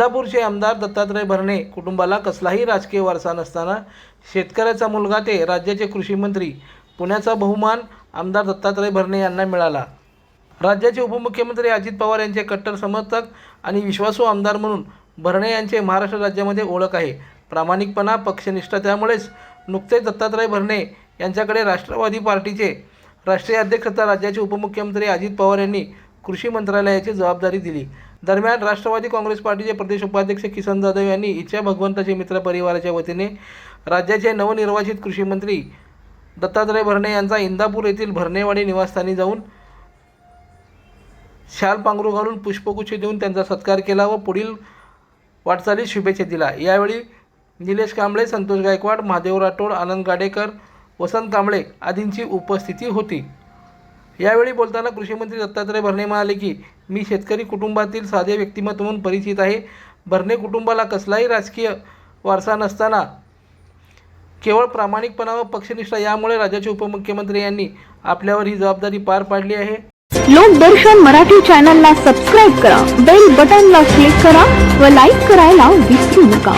इंदापूरचे आमदार दत्तात्रय भरणे कुटुंबाला कसलाही राजकीय वारसा नसताना शेतकऱ्याचा मुलगा ते राज्याचे कृषीमंत्री पुण्याचा बहुमान आमदार दत्तात्रय भरणे यांना मिळाला. राज्याचे उपमुख्यमंत्री अजित पवार यांचे कट्टर समर्थक आणि विश्वासू आमदार म्हणून भरणे यांचे महाराष्ट्र राज्यामध्ये ओळख आहे. प्रामाणिकपणा पक्षनिष्ठा त्यामुळेच नुकतेच दत्तात्रय भरणे यांच्याकडे राष्ट्रवादी पार्टीचे राष्ट्रीय अध्यक्ष तथा राज्याचे उपमुख्यमंत्री अजित पवार यांनी कृषी मंत्रालयाची जबाबदारी दिली. दरम्यान राष्ट्रवादी काँग्रेस पार्टीचे प्रदेश उपाध्यक्ष किसन जाधव यांनी इच्छा भगवंताचे मित्र परिवाराच्या वतीने राज्याचे नवनिर्वाचित कृषी मंत्री दत्तात्रय भरणे यांचा इंदापूर येथील भरणेवाडी निवासस्थानी जाऊन शाल पांघरू घालून पुष्पगुच्छ देऊन त्यांचा सत्कार केला व पुढील वाटचालीस शुभेच्छा दिला यावेळी निलेश कांबळे संतोष गायकवाड महादेव राठोड आनंद गाडेकर वसंत कांबळे आदींची उपस्थिती होती. यावेळी बोलताना कृषीमंत्री दत्तात्रय भरणे म्हणाले की मी शेतकरी कुटुंबातील साधे व्यक्तिमत्व म्हणून परिचित आहे. भरणे कुटुंबाला कसलाही राजकीय वारसा नसताना केवळ प्रामाणिकपणा व पक्षनिष्ठा यामुळे राज्याचे उपमुख्यमंत्री यांनी आपल्यावर ही जबाबदारी पार पाडली आहे. लोकदर्शन मराठी चॅनलला सबस्क्राईब करा बेल बटनला क्लिक करा व लाईक करायला विसरू नका.